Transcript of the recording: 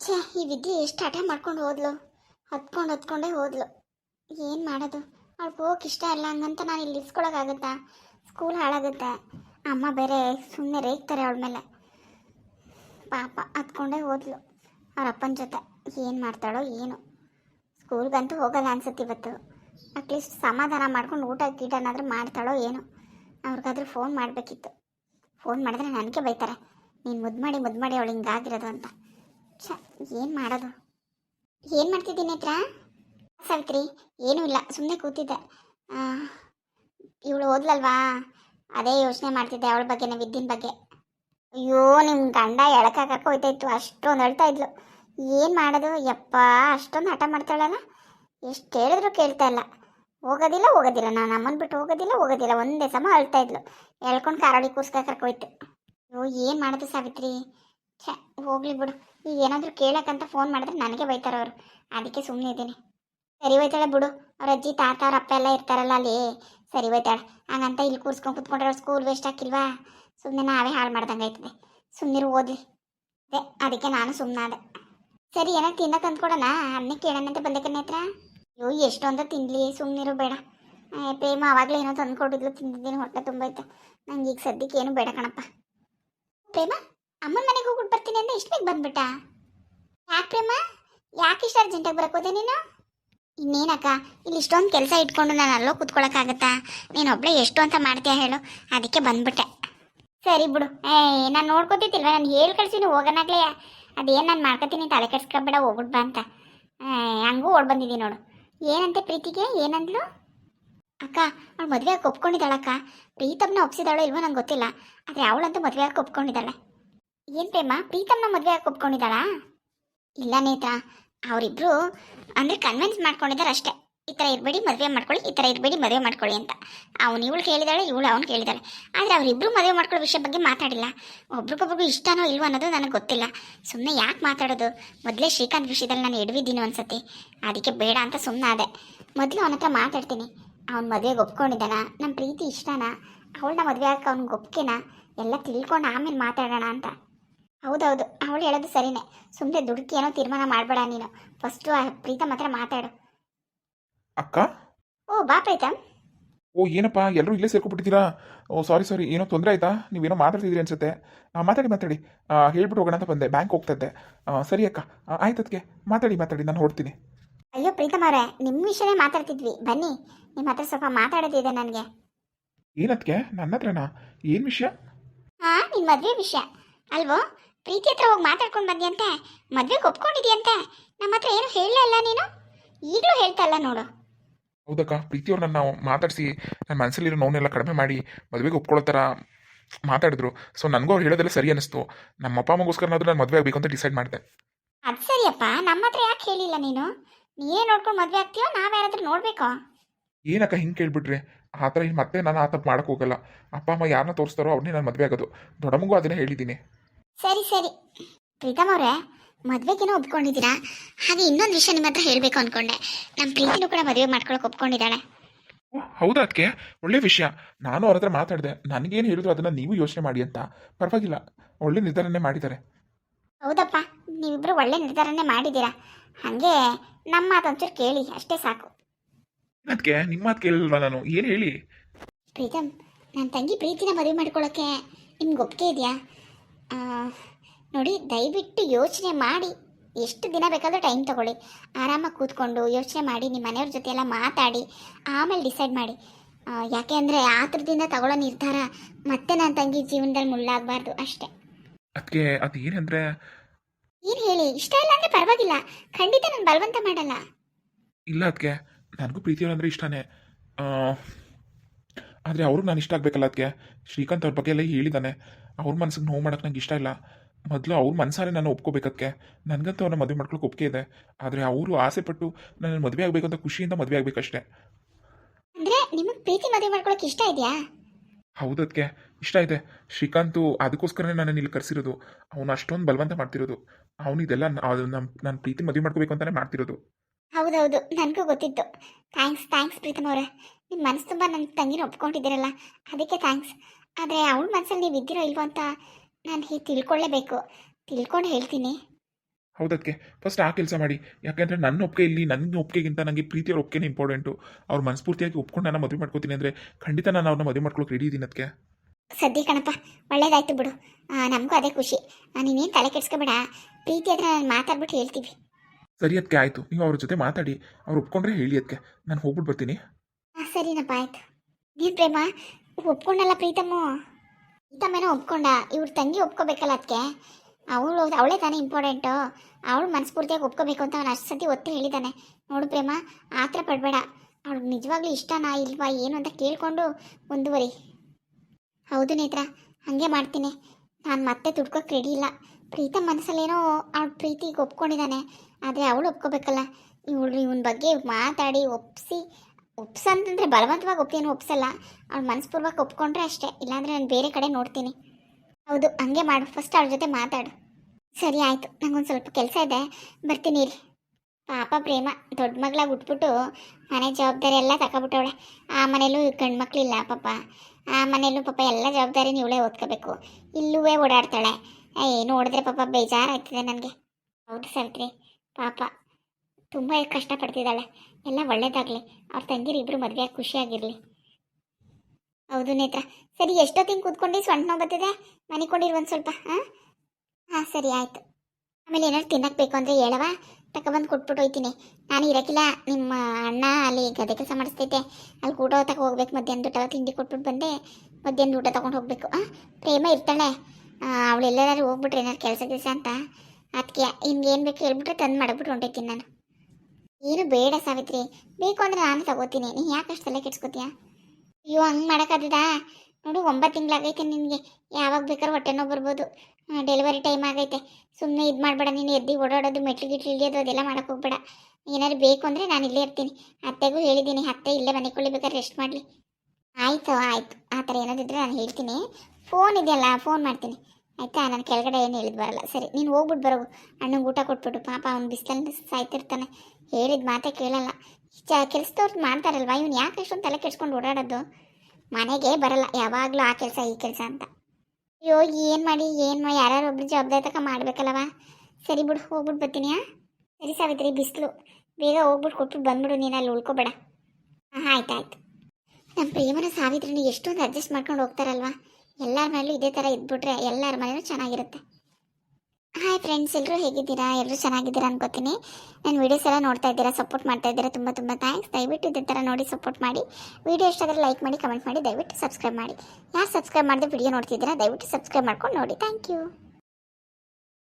ಛೇ, ಈ ವಿದ್ಯೆ ಎಷ್ಟು ಹಠ ಮಾಡ್ಕೊಂಡು ಹೋದ್ಲು. ಹತ್ಕೊಂಡು ಹತ್ಕೊಂಡೇ ಹೋದ್ಲು. ಏನು ಮಾಡೋದು? ಅವ್ಳು ಹೋಗಕ್ಕೆ ಇಷ್ಟ ಇಲ್ಲ ಹಂಗಂತ ನಾನು ಇಲ್ಲಿ ಇಸ್ಕೊಳಕ್ಕಾಗುತ್ತಾ ಸ್ಕೂಲ್ ಹಾಳಾಗುತ್ತೆ? ಅಮ್ಮ ಬೇರೆ ಸುಮ್ಮನೆ ರೇಗ್ತಾರೆ ಅವಳ ಮೇಲೆ. ಪಾಪ, ಹತ್ಕೊಂಡೇ ಹೋದ್ಲು. ಅವ್ರ ಅಪ್ಪನ ಜೊತೆ. ಏನು ಮಾಡ್ತಾಳೋ ಏನು. ಸ್ಕೂಲ್ಗಂತೂ ಹೋಗಲ್ಲ ಅನ್ಸುತ್ತೆ ಇವತ್ತು. ಅಟ್ಲೀಸ್ಟ್ ಸಮಾಧಾನ ಮಾಡ್ಕೊಂಡು ಊಟ ಗೀಟನಾದ್ರೂ ಮಾಡ್ತಾಳೋ ಏನು. ಅವ್ರಿಗಾದ್ರೂ ಫೋನ್ ಮಾಡಬೇಕಿತ್ತು. ಫೋನ್ ಮಾಡಿದ್ರೆ ನನಗೆ ಬೈತಾರೆ. ನೀನು ಮುದ್ದು ಮಾಡಿ ಮುದ್ದು ಮಾಡಿ ಅವಳು ಹಿಂಗಾಗಿರೋದು ಅಂತ. ಏನು ಮಾಡೋದು? ಏನು ಮಾಡ್ತಿದ್ದೀನಿ ಹತ್ರ? ಸಾವಿತ್ರಿ, ಏನೂ ಇಲ್ಲ ಸುಮ್ಮನೆ ಕೂತಿದ್ದೆ. ಇವಳು ಓದ್ಲಲ್ವಾ? ಅದೇ ಯೋಚನೆ ಮಾಡ್ತಿದ್ದೆ ಅವಳ ಬಗ್ಗೆ ವಿದ್ಯನ್ ಬಗ್ಗೆ. ಅಯ್ಯೋ ನಿಮ್ಮ ಗಂಡ ಎಳಕಾಕಕ್ಕೆ ಹೋಯ್ತಾಯಿತ್ತು ಅಷ್ಟೊಂದು ಅಳ್ತಾ ಇದ್ಲು. ಏನು ಮಾಡೋದು? ಯಪ್ಪ, ಅಷ್ಟೊಂದು ಹಠ ಮಾಡ್ತಾಳಲ್ಲ? ಎಷ್ಟು ಹೇಳಿದ್ರು ಕೇಳ್ತಾ ಇಲ್ಲ. ಹೋಗೋದಿಲ್ಲ ಹೋಗೋದಿಲ್ಲ, ನಾನು ಅಮ್ಮನ ಬಿಟ್ಟು ಹೋಗೋದಿಲ್ಲ ಹೋಗೋದಿಲ್ಲ, ಒಂದೇ ಸಮ ಅಳ್ತಾ ಇದ್ಲು. ಎಳ್ಕೊಂಡು ಕಾರೋಳಿ ಕೂರ್ಸ್ಕ ಕರ್ಕೋಯ್ತು. ಅಯ್ಯೋ, ಏನು ಮಾಡೋದು ಸಾವಿತ್ರಿ? ಛೆ, ಹೋಗ್ಲಿ ಬಿಡು. ಈಗ ಏನಾದರೂ ಕೇಳಕ್ಕಂತ ಫೋನ್ ಮಾಡಿದ್ರೆ ನನಗೆ ಬೈತಾರೆ ಅವರು. ಅದಕ್ಕೆ ಸುಮ್ಮನೆ ಇದ್ದೀನಿ. ಸರಿ ಹೋಯ್ತಾಳೆ ಬಿಡು. ಅವ್ರ ಅಜ್ಜಿ, ತಾತ, ಅವ್ರ ಅಪ್ಪ ಎಲ್ಲ ಇರ್ತಾರಲ್ಲ ಅಲ್ಲಿ. ಸರಿ ಹೋಯ್ತಾಳೆ. ಹಂಗಂತ ಇಲ್ಲಿ ಕೂರ್ಸ್ಕೊಂಡು ಕುತ್ಕೊಂಡ್ರೆ ಅವ್ರ ಸ್ಕೂಲ್ ವೇಸ್ಟ್ ಹಾಕಿಲ್ವಾ? ಸುಮ್ಮನೆ ನಾವೇ ಹಾಳು ಮಾಡ್ದಂಗೆ ಆಯ್ತದೆ. ಸುಮ್ಮನಿರು ಓದ್ಲಿ. ಅದೇ, ಅದಕ್ಕೆ ನಾನು ಸುಮ್ಮನಾದೆ ಸರಿ ಏನೋ ತಿನ್ನಕ್ಕೆ ಅಂದ್ಕೊಡೋಣ ಅಣ್ಣ ಕೇಳೋಣ ಅಂತ ಬಂದೆ ಕಣ್ಣೆ ಹತ್ರ. ಅಯ್ಯೋ, ಎಷ್ಟೊಂದು ತಿನ್ಲಿ ಸುಮ್ಮನಿರು ಬೇಡ. ಪ್ರೇಮ ಆವಾಗಲೇ ಏನೋ ತಂದ್ಕೊಟ್ಟಿದ್ಲು ತಿಂದಿದ್ದೀನಿ ಹೊಟ್ಟೆ ತುಂಬೈತೆ ನಂಗೆ ಈಗ ಸದ್ಯಕ್ಕೆ ಏನು ಬೇಡ ಕಣಪ್ಪ. ಪ್ರೇಮ? ಅಮ್ಮನ ಮನೆಗೆ ಹೋಗ್ಬಿಟ್ಟು ಬರ್ತೀನಿ ಅಂತ ಇಷ್ಟು ಬೇಗ ಬಂದ್ಬಿಟ್ಟ? ಯಾಕೆ ಪ್ರೇಮ? ಯಾಕೆ ಇಷ್ಟು ಅರ್ಜೆಂಟಾಗಿ ಬರಕೋದೆ ನೀನು? ಇನ್ನೇನಕ್ಕ, ಇಲ್ಲಿ ಇಷ್ಟೊಂದು ಕೆಲಸ ಇಟ್ಕೊಂಡು ನಾನು ಅಲ್ಲೋ ಕೂತ್ಕೊಳ್ಳೋಕ್ಕಾಗತ್ತಾ ನೀನು ಒಬ್ಳೆ ಎಷ್ಟು ಅಂತ ಮಾಡ್ತೀಯ ಹೇಳು, ಅದಕ್ಕೆ ಬಂದ್ಬಿಟ್ಟೆ. ಸರಿ ಬಿಡು. ಏ, ನಾನು ನೋಡ್ಕೊತಿದ್ದಿಲ್ವ? ನಾನು ಹೇಳಿ ಕಳ್ಸಿನಿ ಹೋಗೋಣಾಗ್ಲೇ ಅದೇನು ನಾನು ಮಾಡ್ಕೊತೀನಿ, ತಲೆ ಕೆಡ್ಸ್ಕೊಬೇಡ, ಹೋಗ್ಬಿಟ್ ಬಾ ಅಂತ. ಹಂಗೂ ಓಡ್ ಬಂದಿದ್ದೀನಿ ನೋಡು. ಏನಂತೆ ಪ್ರೀತಿಗೆ? ಏನಂದ್ಲು? ಅಕ್ಕ, ಅವಳು ಮದುವೆ ಒಪ್ಕೊಂಡಿದ್ದಾಳಕ್ಕ. ಪ್ರೀತಮ್ನ ಒಪ್ಸಿದಾಳೋ ಇಲ್ವೋ ನಂಗೆ ಗೊತ್ತಿಲ್ಲ. ಆದರೆ ಅವಳಂತೂ ಮದುವೆ ಒಪ್ಕೊಂಡಿದ್ದಾಳೆ. ಏನು ಪ್ರೇಮ? ಪ್ರೀತಮ್ನ ಮದುವೆ ಆಗಿ ಒಪ್ಕೊಂಡಿದ್ದಾಳಾ? ಇಲ್ಲ ನೇತ್ರ. ಅವರಿಬ್ರು ಅಂದರೆ ಕನ್ವಿನ್ಸ್ ಮಾಡ್ಕೊಂಡಿದ್ದಾರೆ ಅಷ್ಟೇ. ಈ ಥರ ಇರಬೇಡಿ, ಮದುವೆ ಮಾಡ್ಕೊಳ್ಳಿ, ಈ ಥರ ಇರಬೇಡಿ, ಮದುವೆ ಮಾಡ್ಕೊಳ್ಳಿ ಅಂತ. ಅವನು ಇವಳು ಕೇಳಿದಾಳೆ, ಇವಳು ಅವನು ಕೇಳಿದಾಳೆ. ಆದರೆ ಅವರಿಬ್ಬರು ಮದುವೆ ಮಾಡ್ಕೊಳ್ಳೋ ವಿಷಯ ಬಗ್ಗೆ ಮಾತಾಡಿಲ್ಲ. ಒಬ್ರಿಗೊಬ್ರಿಗೂ ಇಷ್ಟನೋ ಇಲ್ವೋ ಅನ್ನೋದು ನನಗೆ ಗೊತ್ತಿಲ್ಲ. ಸುಮ್ಮನೆ ಯಾಕೆ ಮಾತಾಡೋದು? ಮೊದಲೇ ಶ್ರೀಕಾಂತ್ ವಿಷಯದಲ್ಲಿ ನಾನು ಎಡವಿದ್ದೀನಿ ಅನ್ಸತಿ ಅದಕ್ಕೆ ಬೇಡ ಅಂತ ಸುಮ್ಮನೆ ಆದೆ. ಮೊದಲು ಅವನ ಹತ್ರ ಮಾತಾಡ್ತೀನಿ. ಅವ್ನ ಮದುವೆಗೆ ಒಪ್ಕೊಂಡಿದ್ದಾನ ನಮ್ಮ ಪ್ರೀತಿ ಇಷ್ಟನಾ? ಅವಳನ್ನ ಮದುವೆ ಹಾಕಿ ಅವ್ನಿಗೆ ಒಪ್ಕೆನಾ? ಎಲ್ಲ ತಿಳ್ಕೊಂಡು ಆಮೇಲೆ ಮಾತಾಡೋಣ ಅಂತ. ಹೌದೌದು ಅವಳು ಹೇಳೋದು ಸರಿನೇ. ಸುಮ್ಮನೆ ದುಡುಕಿ ಏನೋ ತೀರ್ಮಾನ ಮಾಡಬೇಡ ನೀನು. ಫಸ್ಟು ಆ ಪ್ರೀತಮ್ ಹತ್ರ ಮಾತಾಡು. ಅಕ್ಕ? ಓ ಬಾ ಪ್ರೀತಮ್. ಓ ಏನಪ್ಪ ಎಲ್ಲರೂ ಇಲ್ಲೇ ಸೇರ್ಕೊಬಿಟ್ಟಿದ್ದೀರಾ? ಓ ಸಾರಿ ಸಾರಿ ಏನೋ ತೊಂದರೆ ಆಯ್ತಾ? ನೀವೇನೋ ಮಾತಾಡ್ತಿದ್ದೀರಿ ಅನ್ಸುತ್ತೆ. ಆ, ಮಾತಾಡಿ ಮಾತಾಡಿ. ಆ, ಹೇಳ್ಬಿಟ್ಟು ಹೋಗೋಣ ಅಂತ ಬಂದೆ. ಬ್ಯಾಂಕ್ ಹೋಗ್ತಾ ಇದ್ದೆ ಆ, ಸರಿ ಅಕ್ಕ. ಆ, ಆಯ್ತು ಅದಕ್ಕೆ ಮಾತಾಡಿ ಮಾತಾಡಿ ನಾನು ಹೊರಡ್ತೀನಿ. ಅಯ್ಯೋ ಪ್ರೀತಮ್ ಅವರೇ ನಿಮ್ಮ ವಿಷಯನೇ ಮಾತಾಡ್ತಿದ್ವಿ. ಬನ್ನಿ ನಿಮ್ಮ ಹತ್ರ ಸ್ವಲ್ಪ ಮಾತಾಡೋದಿದೆ ನನಗೆ. ಏನದಕ್ಕೆ ನನ್ನ ಹತ್ರನಾ ಏನು ವಿಷಯ? ಹಾಂ ನಿಮ್ಮ ಮದುವೆ ವಿಷಯ. ಅಲ್ವೋ? ಪ್ರೀತಿ ಹತ್ರ ಹೋಗಿ ಮಾತಾಡ್ಕೊಂಡು ಬಂದಿಯಂತೆ? ಮದ್ವೆಗೆ ಒಪ್ಕೊಂಡಿದ್ಯಂತೆ? ನಮ್ಮ ಹತ್ರ ಏನು ಹೇಳಲೇ ಇಲ್ಲ ನೀನು? ಈಗಲೂ ಹೇಳ್ತಾ ಇಲ್ಲ ನೋಡು. ಹೌದಕ್ಕ ಪ್ರೀತಿಯವ್ರನ್ನ ನಾವು ಮಾತಾಡಿಸಿ ನನ್ನ ಮನಸ್ಸಲ್ಲಿರೋ ನೋವನ್ನೆಲ್ಲ ಕಡಿಮೆ ಮಾಡಿ ಮದುವೆಗೆ ಒಪ್ಕೊಳ್ಳೋ ಥರ ಮಾತಾಡಿದ್ರು. ಸೊ ನನಗೂ ಅವ್ರು ಹೇಳೋದೆಲ್ಲ ಸರಿ ಅನ್ನಿಸ್ತು. ನಮ್ಮ ಅಪ್ಪ ಅಮ್ಮಗೋಸ್ಕರನಾದ್ರೂ ನಾನು ಮದುವೆ ಆಗಬೇಕು ಅಂತ ಡಿಸೈಡ್ ಮಾಡಿದೆ. ಅದು ಸರಿಯಪ್ಪ ನಮ್ಮ ಹತ್ರ ಯಾಕೆ ಹೇಳಿಲ್ಲ ನೀನು? ನೀನೇ ನೋಡ್ಕೊಂಡು ಮದುವೆ ಆಗ್ತೀಯೋ ನಾವು ಯಾರಾದ್ರೂ ನೋಡ್ಬೇಕೋ? ಏನಕ್ಕ ಹಿಂಗೆ ಕೇಳ್ಬಿಟ್ರಿ? ಆ ಥರ ಮತ್ತೆ ನಾನು ಆ ತಪ್ಪು ಮಾಡೋಕ್ಕೋಗಲ್ಲ ಅಪ್ಪ ಅಮ್ಮ ಯಾರನ್ನ ತೋರಿಸ್ತಾರೋ ಅವ್ರನ್ನೇ ನಾನು ಮದುವೆ ಆಗೋದು. ದೊಡ್ಡಮಗೂ ಅದನ್ನೇ ಹೇಳಿದ್ದೀನಿ. ಸರಿ ಸರಿ. ಪ್ರೀತಮ್ ಅವರೇ ಮದ್ವೆಗೇನೋ ಒಪ್ಕೊಂಡಿದ್ದೀರಾ? ಹಾಗೆ ಇನ್ನೊಂದು ವಿಷಯ ನಿಮ್ಮ ಹತ್ರ ಹೇಳಬೇಕು ಅನ್ಕೊಂಡೆ. ನಮ್ಮ ಪ್ರೀತಿನೂ ಕೂಡ ಮದುವೆ ಮಾಡ್ಕೊಳಕ್ ಒಪ್ಕೊಂಡಿದ್ದಾಳೆ. ಓ, ಹೌದಾ ಅದಕ್ಕೆ ಒಳ್ಳೆ ವಿಷಯ. ನಾನು ಅವ್ರ ಹತ್ರ ಮಾತಾಡಿದೆ. ನನಗೇನು ಹೇಳಿದ್ರು ಅದನ್ನ ನೀವು ಯೋಚನೆ ಮಾಡಿ ಅಂತ. ಪರವಾಗಿಲ್ಲ. ಒಳ್ಳೆ ನಿರ್ಧಾರನೇ ಮಾಡಿದ್ದಾರೆ. ಹೌದಪ್ಪ. ನೀವಿಬ್ರು ಒಳ್ಳೆ ನಿರ್ಧಾರನೇ ಮಾಡಿದ್ದೀರಾ. ಹಾಗೆ ನಮ್ಮ ಮಾತೊಂಚೂರು ಕೇಳಿ. ಅಷ್ಟೇ ಸಾಕು. ಅದಕ್ಕೆ ನಿಮ್ಮ ಮಾತು ಕೇಳಲ್ವಾ ನಾನು? ಏನು ಹೇಳಿ? ಪ್ರೀತಮ್ ನನ್ನ ತಂಗಿ ಪ್ರೀತಿನ ಮದುವೆ ಮಾಡ್ಕೊಳ್ಳೋಕ್ಕೆ ನಿಮ್ಗೆ ಒಪ್ಪಿಗೆ ಇದೆಯಾ? ನೋಡಿ ದಯವಿಟ್ಟು ಯೋಚನೆ ಮಾಡಿ. ಎಷ್ಟು ದಿನ ಬೇಕಾದರೂ ಟೈಮ್ ತಗೊಳ್ಳಿ. ಆರಾಮಾಗಿ ಕೂತ್ಕೊಂಡು ಯೋಚನೆ ಮಾಡಿ ನಿಮ್ಮ ಮನೆಯವ್ರ ಜೊತೆ ಎಲ್ಲ ಮಾತಾಡಿ ಆಮೇಲೆ ಡಿಸೈಡ್ ಮಾಡಿ. ಆ, ಯಾಕೆ ಅಂದರೆ ಆತರದಿಂದ ತಗೊಳ್ಳೋ ನಿರ್ಧಾರ ಮತ್ತೆ ನನ್ನ ತಂಗಿ ಜೀವನದಲ್ಲಿ ಮುಳ್ಳಾಗಬಾರ್ದು ಅಷ್ಟೇ. ಅದಕ್ಕೆ ಅದು ಏನಂದರೆ ಏನು ಹೇಳಿ? ಇಷ್ಟ ಇಲ್ಲ ಅಂದರೆ ಪರವಾಗಿಲ್ಲ. ಖಂಡಿತ ನಾನು ಬಲವಂತ ಮಾಡಲ್ಲ. ಇಲ್ಲ ಅದಕ್ಕೆ ನನಗೂ ಪ್ರೀತಿಯವ್ರಂದ್ರೆ ಇಷ್ಟನೇ. ಆದರೆ ಅವ್ರಿಗೆ ನಾನು ಇಷ್ಟ ಆಗಬೇಕಲ್ಲ ಅದಕ್ಕೆ ಶ್ರೀಕಾಂತ್ ಅವ್ರ ಬಗ್ಗೆ ಎಲ್ಲ ಹೇಳಿದ್ದಾನೆ. ಅವ್ರ ಮನ್ಸಿಗೆ ನೋವು ಮಾಡೋಕೆ ನಂಗೆ ಇಷ್ಟ ಇಲ್ಲ. ಮೊದಲು ಅವ್ರ ಮನಸಾರೆ ನಾನು ಒಪ್ಕೋಬೇಕಕ್ಕೆ ನನಗಂತೂ ಅವ್ರನ್ನ ಮದುವೆ ಮಾಡ್ಕೊಳಕ್ಕೆ ಒಪ್ಪಿಗೆ ಇದೆ. ಆದರೆ ಅವರು ಆಸೆ ಪಟ್ಟು ನನ್ನ ಮದುವೆ ಆಗಬೇಕು ಅಂತ ಖುಷಿಯಿಂದ ಮದುವೆ ಆಗಬೇಕಷ್ಟೇ. ಅಂದರೆ ನಿಮಗೆ ಪ್ರೀತಿ ಮದುವೆ ಮಾಡ್ಕೊಳಕ್ಕೆ ಇಷ್ಟ ಇದೆಯಾ? ಹೌದಕ್ಕೆ ಇಷ್ಟ ಇದೆ. ಶ್ರೀಕಾಂತು ಅದಕ್ಕೋಸ್ಕರನೇ ನಾನು ಇಲ್ಲಿ ಕರೆಸಿರೋದು. ಅವನು ಅಷ್ಟೊಂದು ಬಲವಂತ ಮಾಡ್ತಿರೋದು. ಅವನು ಇದೆಲ್ಲ ನಮ್ಮ ನಾನು ಪ್ರೀತಿ ಮದುವೆ ಮಾಡ್ಕೋಬೇಕು ಅಂತಾನೆ ಮಾಡ್ತಿರೋದು. ಹೌದೌದು. ನನಗೂ ಗೊತ್ತಿತ್ತು. ಥ್ಯಾಂಕ್ಸ್ ಥ್ಯಾಂಕ್ಸ್ ಪ್ರೀತಮ್ ಅವರೇ. ನಿಮ್ಮ ಮನಸ್ಸು ತುಂಬ ನನ್ನ ತಂಗಿನ ಒಪ್ಕೊಂಡಿದ್ದೀರಲ್ಲ. ಅದಕ್ಕೆ ಥ್ಯಾಂಕ್ಸ್. ಆದರೆ ಅವಳ ಮನಸ್ಸಲ್ಲಿ ನೀವು ಇದ್ದೀರೋ ಇಲ್ವೋ ಅಂತ ನಾನು ಹೀಗೆ ತಿಳ್ಕೊಳ್ಳೇಬೇಕು ತಿಳ್ಕೊಂಡು ಹೇಳ್ತೀನಿ. ಹೌದಕ್ಕೆ ಫಸ್ಟ್ ಆ ಕೆಲಸ ಮಾಡಿ. ಯಾಕೆಂದರೆ ನನ್ನ ಒಪ್ಪಿಗೆ ಇಲ್ಲಿ ನನ್ನ ಒಪ್ಪಿಗೆಗಿಂತ ನನಗೆ ಪ್ರೀತಿಯವ್ರ ಒಪ್ಪಿಗೆನೇ ಇಂಪಾರ್ಟೆಂಟು ಅವ್ರ ಮನಸ್ಫೂರ್ತಿಯಾಗಿ ಒಪ್ಕೊಂಡು ನಾನು ಮದುವೆ ಮಾಡ್ಕೋತೀನಿ ಅಂದರೆ ಖಂಡಿತ ನಾನು ಅವ್ರನ್ನ ಮದುವೆ ಮಾಡ್ಕೊಳಕ್ಕೆ ರೆಡಿ ಇದ್ದೀನಿ ಅದಕ್ಕೆ ಸದ್ಯ ಕಣಪ್ಪ ಒಳ್ಳೇದಾಯ್ತು ಬಿಡು. ನಮಗೂ ಅದೇ ಖುಷಿ. ನೀನೇನು ತಲೆ ಕೆಡ್ಸ್ಕೊಬೇಡ. ಪ್ರೀತಿ ಹತ್ರ ನಾನು ಮಾತಾಡ್ಬಿಟ್ಟು ಹೇಳ್ತೀವಿ. ಸರಿ ಅದಕ್ಕೆ ಆಯಿತು. ನೀವು ಅವ್ರ ಜೊತೆ ಮಾತಾಡಿ. ಅವ್ರು ಒಪ್ಕೊಂಡ್ರೆ ಹೇಳಿ ಅದಕ್ಕೆ ನಾನು ಹೋಗ್ಬಿಟ್ಟು ಬರ್ತೀನಿ. ಹಾಂ ಸರಿನಪ್ಪ ಆಯಿತು. ನೀನು ಪ್ರೇಮ ಒಪ್ಕೊಂಡಲ್ಲ ಪ್ರೀತಮ್ಮು. ಪ್ರೀತಮ್ಮೇನೋ ಒಪ್ಕೊಂಡ. ಇವ್ರ ತಂಗಿ ಒಪ್ಕೋಬೇಕಲ್ಲ ಅದಕ್ಕೆ ಅವಳು ಅವಳೇ ತಾನೇ ಇಂಪಾರ್ಟೆಂಟು ಅವಳು ಮನಸ್ಫೂರ್ತಿಯಾಗಿ ಒಪ್ಕೋಬೇಕು ಅಂತ ಅವನು ಅಷ್ಟು ಸತಿ ಒತ್ತಿ ಹೇಳಿದ್ದಾನೆ ನೋಡು ಪ್ರೇಮ, ಆ ಥರ ಪಡಬೇಡ. ಅವಳು ನಿಜವಾಗ್ಲೂ ಇಷ್ಟನಾ ಇಲ್ವಾ ಏನು ಅಂತ ಕೇಳಿಕೊಂಡು ಮುಂದುವರಿ. ಹೌದು ನೇತ್ರ, ಹಾಗೆ ಮಾಡ್ತೀನಿ. ನಾನು ಮತ್ತೆ ದುಡ್ಕೋಕೆ ರೆಡಿ ಇಲ್ಲ. ಪ್ರೀತಮ್ ಮನಸ್ಸಲ್ಲೇನೋ ಅವಳ ಪ್ರೀತಿಗೆ ಒಪ್ಕೊಂಡಿದ್ದಾನೆ ಆದರೆ ಅವಳು ಒಪ್ಕೋಬೇಕಲ್ಲ. ಇವಳು, ಇವನ ಬಗ್ಗೆ ಮಾತಾಡಿ ಒಪ್ಪಿಸಿ ಒಪ್ಸಂತಂದ್ರೆ ಬಲವಂತವಾಗಿ ಒಪ್ತೀನಿ ಒಪ್ಸಲ್ಲ ಅವ್ಳು ಮನಸ್ಪೂರ್ವಕ ಒಪ್ಕೊಂಡ್ರೆ ಅಷ್ಟೇ, ಇಲ್ಲಾಂದರೆ ನಾನು ಬೇರೆ ಕಡೆ ನೋಡ್ತೀನಿ. ಹೌದು, ಹಂಗೆ ಮಾಡು ಫಸ್ಟ್ ಅವ್ಳ ಜೊತೆ ಮಾತಾಡು. ಸರಿ ಆಯಿತು, ನಂಗೊಂದು ಸ್ವಲ್ಪ ಕೆಲಸ ಇದೆ, ಬರ್ತೀನಿ ಇಲ್ಲಿ ಪಾಪ ಪ್ರೇಮ, ದೊಡ್ಡ ಮಗಳಾಗಿ ಉಟ್ಬಿಟ್ಟು ಮನೆ ಜವಾಬ್ದಾರಿ ಎಲ್ಲ ತಗೊಬಿಟ್ಟವಳೆ ಆ ಮನೇಲೂ ಗಂಡು ಮಕ್ಕಳಿಲ್ಲ ಪಾಪ. ಆ ಮನೇಲೂ ಪಾಪ ಎಲ್ಲ ಜವಾಬ್ದಾರಿ ಇವಳೇ ಓದ್ಕೋಬೇಕು. ಇಲ್ಲೂ ಓಡಾಡ್ತಾಳೆ. ಏ, ನೋಡಿದ್ರೆ ಪಾಪ ಬೇಜಾರಾಗ್ತದೆ ನನಗೆ. ಹೌದು, ಸಾವಿತ್ರಿ. ಪಾಪ, ತುಂಬ ಕಷ್ಟಪಡ್ತಿದ್ದಾಳೆ. ಎಲ್ಲ ಒಳ್ಳೇದಾಗಲಿ. ಅವ್ರ ತಂಗಿರು ಇಬ್ಬರು ಮದುವೆ ಖುಷಿಯಾಗಿರಲಿ ಹೌದು ನೇತ್ರ. ಸರಿ, ಎಷ್ಟೊತ್ತಿಗೆ ಕೂತ್ಕೊಂಡು ಸೊಂಟ ನೋವು ಬರ್ತದೆ? ಮನೆ ಕೊಂಡಿರು ಒಂದು ಸ್ವಲ್ಪ ಹಾಂ ಹಾಂ, ಸರಿ, ಆಯಿತು. ಆಮೇಲೆ ಏನಾದ್ರು ತಿನ್ನಕ್ಕೆ ಬೇಕು ಅಂದರೆ ಹೇಳವ ತಗೊಬಂದು ಕೊಟ್ಬಿಟ್ಟು ಹೋಯ್ತೀನಿ. ನಾನು ಇರೋಕ್ಕಿಲ್ಲ ನಿಮ್ಮ ಅಣ್ಣ ಅಲ್ಲಿ ಗದೆ ಕೆಲಸ ಮಾಡಿಸ್ತೈತೆ ಅಲ್ಲಿ ಊಟ ತಗೋ ಹೋಗ್ಬೇಕು ಮಧ್ಯಾಹ್ನ ಊಟ ತಿಂಡಿ ಕೊಟ್ಬಿಟ್ಟು ಬಂದೆ. ಮಧ್ಯಾಹ್ನ ಊಟ ತೊಗೊಂಡು ಹೋಗ್ಬೇಕು ಹಾಂ ಪ್ರೇಮ ಇರ್ತಾಳೆ. ಅವಳು ಹೋಗ್ಬಿಟ್ರೆ ಏನಾದ್ರು ಕೆಲಸ ಕೆಲಸ ಅಂತ? ಅದಕ್ಕೆ ಏನು ಬೇಕು ಹೇಳ್ಬಿಟ್ರೆ ತಂದು ಮಾಡಿಬಿಟ್ಟು ಹೊಂಟೈತೀನಿ ನಾನು. ಏನು ಬೇಡ ಸಾವಿತ್ರಿ. ಬೇಕು ಅಂದ್ರೆ ನಾನು ತಗೋತೀನಿ. ನೀನು ಯಾಕೆ ಅಷ್ಟು ತಲೆ ಅಯ್ಯೋ, ಹಂಗೆ ಮಾಡೋಕ್ಕಾಗದ ನೋಡು, ಒಂಬತ್ತು ತಿಂಗಳಾಗೈತೆ ನಿನಗೆ. ಯಾವಾಗ ಬೇಕಾದ್ರೆ ನೋವು ಬರ್ಬೋದು. ಡೆಲಿವರಿ ಟೈಮ್ ಆಗೈತೆ. ಸುಮ್ಮನೆ ಇದು ಮಾಡಬೇಡ. ನೀನು ಎದ್ದು ಓಡಾಡೋದು, ಮೆಟ್ಲು ಗಿಟ್ಲು ಇಳಿಯೋದು, ಅದೆಲ್ಲ ಮಾಡೋಕೆ ಹೋಗ್ಬೇಡ. ಏನಾದ್ರು ಬೇಕು ಅಂದರೆ ನಾನು ಇಲ್ಲೇ ಇರ್ತೀನಿ. ಅತ್ತೆಗೂ ಹೇಳಿದ್ದೀನಿ, ಅತ್ತೆ ಇಲ್ಲೇ ಮನೆ ಬೇಕಾದ್ರೆ ರೆಸ್ಟ್ ಮಾಡಲಿ. ಆಯಿತು ಆಯಿತು. ಆ ಥರ ಏನಾದಿದ್ರೆ ನಾನು ಹೇಳ್ತೀನಿ. ಫೋನ್ ಇದೆಯಲ್ಲ ಫೋನ್ ಮಾಡ್ತೀನಿ. ಆಯಿತಾ? ನಾನು ಕೆಳಗಡೆ ಏನು ಹೇಳಿದ್ ಬರಲ್ಲ. ಸರಿ, ನೀನು ಹೋಗ್ಬಿಟ್ಟು ಬರೋ ಅಣ್ಣಂಗೆ ಊಟ ಕೊಟ್ಬಿಟ್ಟು ಪಾಪ ಅವ್ನು ಬಿಸಿಲಲ್ಲಿ ಸಾಯ್ತಿರ್ತಾನೆ. ಹೇಳಿದ ಮಾತೇ ಕೇಳಲ್ಲ. ಚ, ಕೆಲಸದವ್ರು ಮಾಡ್ತಾರಲ್ವ? ಇವ್ನು ಯಾಕೆ ಅಷ್ಟೊಂದು ತಲೆ ಕೆಡ್ಸ್ಕೊಂಡು ಓಡಾಡೋದು? ಮನೆಗೆ ಬರಲ್ಲ. ಯಾವಾಗಲೂ ಆ ಕೆಲಸ, ಈ ಕೆಲಸ ಅಂತ. ಅಯ್ಯೋ, ಏನು ಮಾಡಿ, ಏನು ಯಾರು ಒಬ್ರು ಜವಾಬ್ದಾರಿ ತಕ ಮಾಡ್ಬೇಕಲ್ಲವ? ಸರಿ ಬಿಡು ಹೋಗ್ಬಿಟ್ಟು ಬರ್ತೀನಿ, ಆ? ಸರಿ ಸಾವಿತ್ರಿ, ಬಿಸಿಲು. ಬೇಗ ಹೋಗ್ಬಿಟ್ಟು ಕೊಟ್ಬಿಟ್ಟು ಬಂದ್ಬಿಡು. ನೀನು ಅಲ್ಲಿ ಉಳ್ಕೊಬೇಡ. ಹಾಂ, ಆಯ್ತು ಆಯ್ತು. ನಮ್ಮ ಪ್ರೇಮನ ಸಾವಿತ್ರಿನ ಎಷ್ಟೊಂದು ಅಡ್ಜಸ್ಟ್ ಮಾಡ್ಕೊಂಡು ಹೋಗ್ತಾರಲ್ವಾ? ಎಲ್ಲರ ಮನೇಲೂ ಇದೇ ಥರ ಇದ್ಬಿಟ್ರೆ ಎಲ್ಲರ ಮನೇಲೂ ಚೆನ್ನಾಗಿರುತ್ತೆ. ಹಾಯ್ ಫ್ರೆಂಡ್ಸ್ ಎಲ್ಲರೂ ಹೇಗಿದ್ದೀರಾ? ಎಲ್ಲರೂ ಚೆನ್ನಾಗಿದ್ದೀರಾ ಅನ್ಕೋತೀನಿ. ನನ್ನ ವೀಡಿಯೋಸ್ ಎಲ್ಲ ನೋಡ್ತಾ ಇದ್ದೀರಾ ಸಪೋರ್ಟ್ ಮಾಡ್ತಾ ಇದ್ದೀರಾ ತುಂಬ ತುಂಬ ಥ್ಯಾಂಕ್ಸ್ ದಯವಿಟ್ಟು ಇದೇ ಥರ ನೋಡಿ ಸಪೋರ್ಟ್ ಮಾಡಿ. ವೀಡಿಯೋ ಎಷ್ಟಾದರೂ ಲೈಕ್ ಮಾಡಿ ಕಮೆಂಟ್ ಮಾಡಿ, ದಯವಿಟ್ಟು ಸಬ್ಸ್ಕ್ರೈಬ್ ಮಾಡಿ. ಯಾರು ಸಬ್ಸ್ಕ್ರೈಬ್ ಮಾಡಿದ್ರೆ ವಿಡಿಯೋ ನೋಡ್ತಿದ್ದೀರಾ, ದಯವಿಟ್ಟು ಸಬ್ಸ್ಕ್ರೈಬ್ ಮಾಡ್ಕೊಂಡು ನೋಡಿ. Thank you